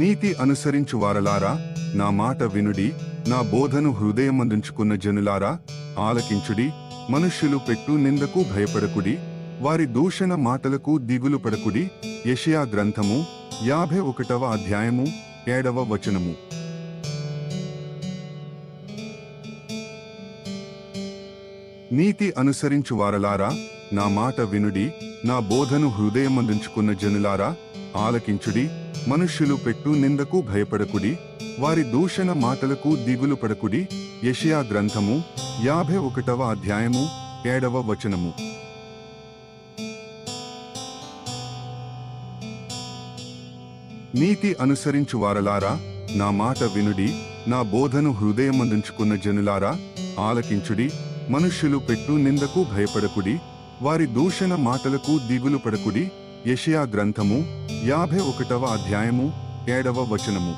నీతి అనుసరించు వారలారా నా మాట వినుడి నా బోధను హృదయమందుంచుకున్న జనులారా ఆలకించుడి మనుష్యులు పెట్టు నిందకు భయపడకుడి వారి దూషణ మాటలకు దిగులు పడకుడి. యషయా గ్రంథము యాభై ఒకటవ అధ్యాయము ఏడవ వచనము. నీతి అనుసరించు వారలారా నా మాట వినుడి నా బోధను హృదయమందుంచుకున్న జనులారా ఆలకించుడి మనుష్యులు పెట్టు నిందకు భయపడకుడి వారి దూషణ మాటలకు దిగులు పడకుడి. యషియా గ్రంథము యాభై ఒకటవ అధ్యాయము ఏడవ వచనము. నీతి అనుసరించు వారలారా నా మాట వినుడి నా బోధను హృదయమందుంచుకున్న జనులారా ఆలకించుడి. మనుష్యులు పెట్టు నిందకు భయపడకుడి వారి దూషణ మాటలకు దిగులు పడకుడి. యెషయా గ్రంథము యాభై ఒకటవ అధ్యాయము ఏడవ వచనము.